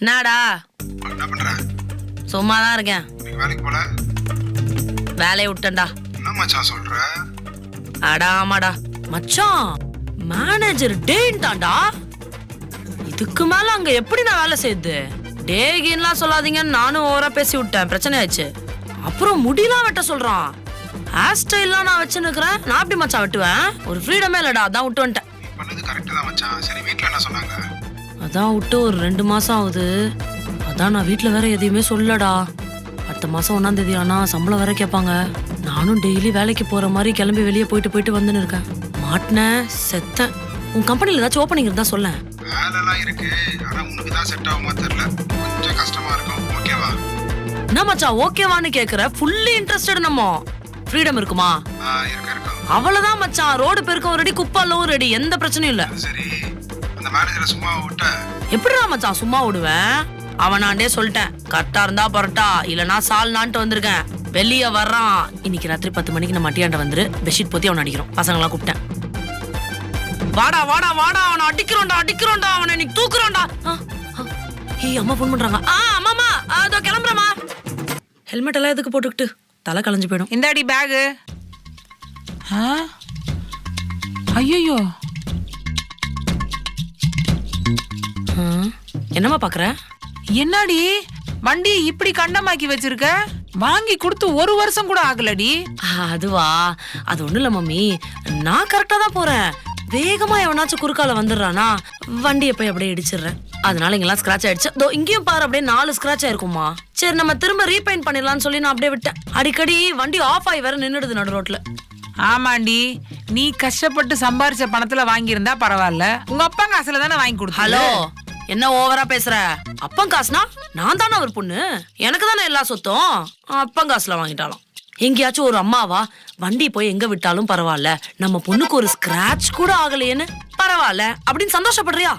என்னடா? என்ன பண்ற சும்மா தான் இருக்கேன் வேலைக்கு போல? வேலையை விட்டேன்டா. என்ன மச்சான் சொல்ற? அடா ஆமாடா. மச்சான் மேனேஜர் டேன்ட்டான்டா இதுக்கு மேல அங்க எப்படி நான் வேலை செய்யுது டேகின்லாம் சொல்லாதீங்கன்னு நானும் ஓவரா பேசி விட்டேன். பிரச்சனை ஆயிடுச்சு அப்புறம் முடியெல்லாம் வெட்ட சொல்றான். ஹேர் ஸ்டைல்லாம் நான் வச்சுன்னுக்குறேன். நான் எப்படி மச்சான் வெட்டுவேன்? ஒரு ஃப்ரீடமே இல்லடா. அதான் விட்டு வந்துட்டேன். பண்ணது கரெக்ட் தான் மச்சான். சரி வீட்ல என்ன சொன்னாங்க? அதான் விட்டு ஒரு ரெண்டு மாசம் ஆகுது. அதான் நான் வீட்ல வேற எதையுமே சொல்லடா அடுத்த மாசம் ஒன்னாம் தேதி ஆனா சம்பளம் வேற கேட்பாங்க. நானும் டெய்லி வேலைக்கு போற மாதிரி கிளம்பி வெளியே போயிட்டு போயிட்டு வந்துன்னு இருக்கேன். மாட்டினேன் செத்தேன். உன் கம்பெனில ஏதாச்சும் ஓப்பனிங் இருந்தா சொல்ல வேலைலாம் இருக்கு. ஆனா உனக்கு தான் செட் ஆகுமா தெரியல. கொஞ்சம் கஷ்டமா இருக்கும். ஓகேவா என்ன மச்சான் ஓகேவான்னு கேக்குற? ஃபுல்லி இன்ட்ரெஸ்டட் நம்ம. ஃப்ரீடம் இருக்குமா? இருக்க அவ்வளவுதான் மச்சான் ரோடு பெருக்கவும் ரெடி குப்பாலவும் ரெடி எந்த பிரச்சனையும் இல்ல. சரி. அந்த மேனேஜரை சும்மா விட்ட? எப்படிடா மச்சான் சும்மா விடுவேன்? அவனாண்டே சொல்லிட்டேன். கரெக்டா இருந்தா பரட்டா இல்லனா சால்னான்ட்டு வந்திருக்கேன். வெளிய வர்றான். இன்னைக்கு ராத்திரி பத்து மணிக்கு நம்ம அட்டியாண்ட வந்துரு. பெட்ஷீட் போத்தி அவனை அடிக்கிறோம். பசங்களாம் கூப்பிட்டேன். வாடா வாடா வாடா அவனை அடிக்கிறோம்டா அடிக்கிறோம்டா அவனை இன்னைக்கு தூக்குறோம்டா. ஏய் அம்மா ஃபோன் பண்றாங்க. ஆ அம்மாமா அதோ கிளம்புறமா ஹெல்மெட் எல்லாம் எதுக்கு போட்டுக்கிட்டு? தலை கலைஞ்சு போயிடும். இந்தாடி பேகு ஐயோ என்னம்மா பாக்குற? என்னடி? வண்டியை இப்படி கண்டமாக்கி வச்சிருக்க? வாங்கி கொடுத்து ஒரு வருஷம் கூட ஆகலடி. அதுவா? அது ஒண்ணும் இல்ல மம்மி. நான் கரெக்டா தான் போறேன். வேகமா எவனாச்சும் குறுக்கால வந்துடுறானா வண்டியை போய் அப்படியே இடிச்சிடுறேன். அதனால இங்கெல்லாம் ஸ்கிராச் ஆயிடுச்சு. தோ இங்கேயும் பாரு அப்படியே நாலு ஸ்கிராச் ஆயிருக்குமா சரி நம்ம திரும்ப ரீபெயிண்ட் பண்ணிடலாம்னு சொல்லி நான் அப்படியே விட்டேன். அடிக்கடி வண்டி ஆஃப் ஆகி வேற நின்னுடுது நடு ரோட்ல ஆமாண்டி. நீ கஷ்டப்பட்டு சம்பாரிச்ச பணத்துல வாங்கியிருந்தா பரவாயில்ல. உங்க அப்பா காசுல தானே வாங்கி கொடுத்த ஹலோ என்ன ஓவரா பேசுற? அப்பன் காசுனா நான் தானே ஒரு பொண்ணு? எனக்கு தானே எல்லா சொத்தும்? அப்பன் காசுல வாங்கிட்டாலும். எங்கேயாச்சும் ஒரு அம்மாவா வண்டி போய் எங்க விட்டாலும் பரவாயில்ல. நம்ம பொண்ணுக்கு ஒரு ஸ்கிராச் கூட ஆகலையேன்னு பரவாயில்ல. அப்படின்னு சந்தோஷப்படுறியா?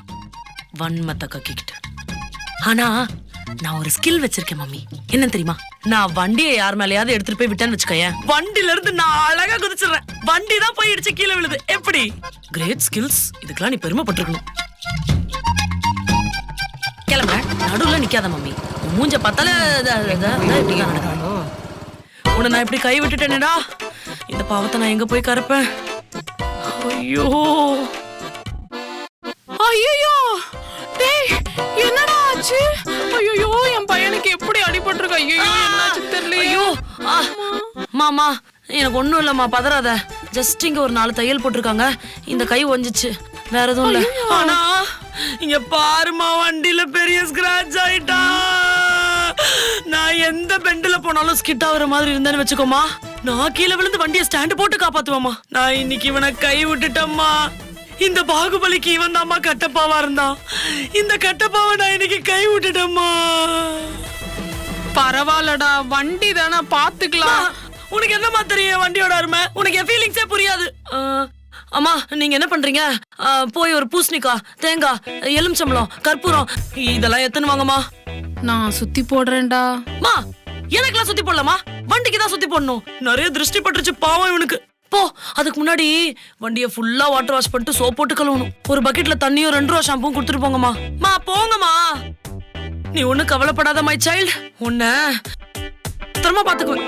வன்மத்தை கக்கிக்கிட்டு. ஆனா நான் ஒரு ஸ்கில் வச்சிருக்கேன் மம்மி. என்ன தெரியுமா? நான் வண்டியை யார் மேலயாவது எடுத்துட்டு போய் விட்டேன்னு வச்சுக்கோயேன். வண்டில இருந்து நான் அழகா குதிச்சிடுறேன். வண்டி தான் போய் இடிச்சு கீழே விழுது. எப்படி? கிரேட் ஸ்கில்ஸ் இதுக்கெல்லாம் நீ பெருமைப்பட்டிருக்கணும். கிளம்ப நடுவுல நிக்காத மம்மி. மூஞ்ச பார்த்தாலே உன்னை நான் இப்படி கை விட்டுட்டேனடா இந்த பாவத்தை நான் எங்க போய் கறப்பேன் ஐயோ. ஐயோ டேய் என்னடா ஆச்சு? என் பையனுக்கு எப்படி அடிபட்டிருக்கு? ஐயோ என்னாச்சு தெரியல ஐயோ மாமா எனக்கு ஒண்ணும் இல்லம்மா பதறாத. ஜஸ்ட் இங்க ஒரு நாலு தையல் போட்டிருக்காங்க. இந்த கை ஒஞ்சிச்சு வேற எதுவும் இல்ல. ஆனா இங்க பாருமா வண்டியில பெரிய ஸ்கிராட்ச் ஆயிட்டா. நான் எந்த பெண்டுல போனாலும் ஸ்கிட் ஆகுற மாதிரி இருந்தேன்னு வச்சுக்கோமா நான் கீழே விழுந்து வண்டியை ஸ்டாண்ட் போட்டு காப்பாத்துவேம்மா. நான் இன்னைக்கு இவனை கை விட்டுட்டேம்மா. இந்த பாகுபலிக்கு இவன் தாம்மா கட்டப்பாவா இருந்தான். இந்த கட்டப்பாவை நான் இன்னைக்கு கை விட்டுட்டேம்மா. பரவாயில்லடா வண்டி தானே பாத்துக்கலாம். உனக்கு என்னம்மா தெரியும் வண்டியோட அருமை? உனக்கு என் ஃபீலிங்ஸே புரியாது. அம்மா நீங்க என்ன பண்றீங்க? போய் ஒரு பூசணிக்காய் தேங்காய் எலுமிச்சம்பழம் கற்பூரம் இதெல்லாம் எத்தனை வாங்கம்மா. நான் சுத்தி போடுறேன்டா. மா எனக்கெல்லாம் சுத்தி போடலாமா வண்டிக்கு தான் சுத்தி போடணும். நிறைய திருஷ்டி பட்டுருச்சு பாவம் இவனுக்கு. போ அதுக்கு முன்னாடி வண்டியை ஃபுல்லா வாட்டர் வாஷ் பண்ணிட்டு சோப் போட்டு கழுவணும். ஒரு பக்கெட்ல தண்ணியும் ரெண்டு ரூபா ஷாம்பும் கொடுத்துட்டு போங்கம்மா. மா போங்கம்மா. நீ ஒண்ணு கவலைப்படாத மை சைல்டு உன்ன திரும்ப பாத்துக்குவேன்